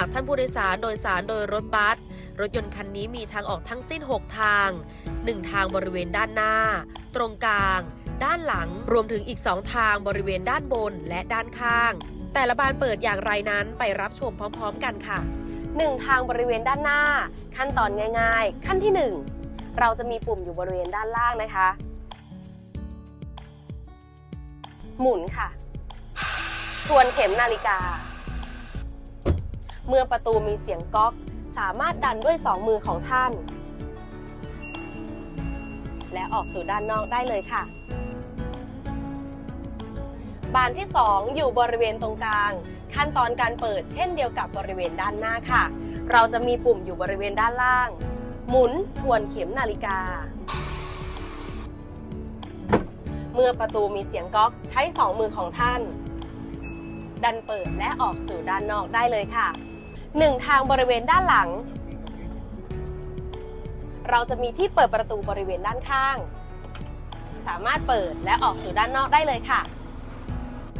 ากท่านผู้โดยสารโดยสารโดยรถบัส รถยนต์คันนี้มีทางออกทั้งสิ้น 6 ทาง 1 ทางบริเวณด้านหน้า ตรงกลาง ด้านหลัง รวมถึงอีก 2 ทางบริเวณด้านบนและด้านข้าง แต่ละบานเปิดอย่างไรนั้นไปรับชมพร้อม ๆ กันค่ะ 1 ทางบริเวณด้านหน้า ขั้นตอนง่าย ๆ ขั้นที่ 1 เราจะมีปุ่มอยู่บริเวณด้านล่างนะคะ หมุนค่ะ ทวนเข็มนาฬิกา เมื่อประตูมีเสียงก๊อก สามารถดันด้วยสองมือของท่าน และออกสู่ด้านนอกได้เลยค่ะ บานที่ 2 อยู่บริเวณตรงกลาง ขั้นตอนการเปิดเช่นเดียวกับบริเวณด้านหน้าค่ะ เราจะมีปุ่มอยู่บริเวณด้านล่าง หมุนทวนเข็มนาฬิกา เมื่อประตูมีเสียงก๊อกใช้สองมือของท่านดันเปิดและออกสู่ด้านนอกได้เลยค่ะ หนึ่งทางบริเวณด้านหลัง เราจะมีที่เปิดประตูบริเวณด้านข้าง สามารถเปิดและออกสู่ด้านนอกได้เลยค่ะ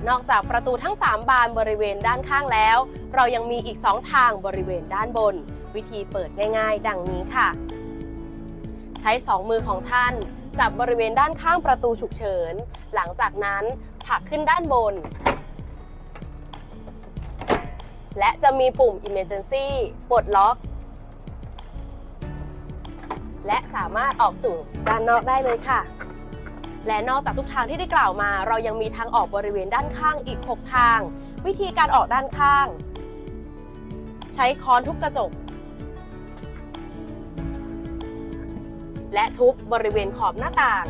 นอกจากประตูทั้ง 3 บานบริเวณด้านข้างแล้ว เรายังมีอีก 2 ทางบริเวณด้านบน วิธีเปิดง่ายๆ ดังนี้ค่ะ ใช้ 2 มือของท่านจับบริเวณด้านข้างประตูฉุกเฉิน หลังจากนั้นผลักขึ้นด้านบน และจะมีปุ่ม Emergency ปลดล็อก และสามารถออกสู่ด้านนอกได้เลยค่ะ และนอกจากทุกทางที่ได้กล่าวมา เรายังมีทางออกบริเวณด้านข้างอีก 6 ทาง วิธีการออกด้านข้าง ใช้ค้อนทุบกระจก และทุบบริเวณขอบหน้าต่าง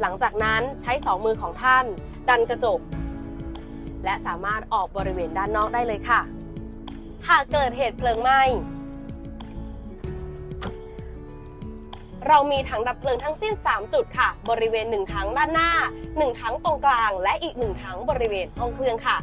หลังจากนั้นใช้สองมือของท่าน ดันกระจก และสามารถออกบริเวณด้านนอกได้เลยค่ะ หากเกิดเหตุเพลิงไหม้ เรามีถังดับเพลิงทั้งสิ้น 3 จุดค่ะ บริเวณ 1 ถังด้านหน้า 1 ถังตรงกลาง และอีก 1 ถังบริเวณห้องเครื่องค่ะ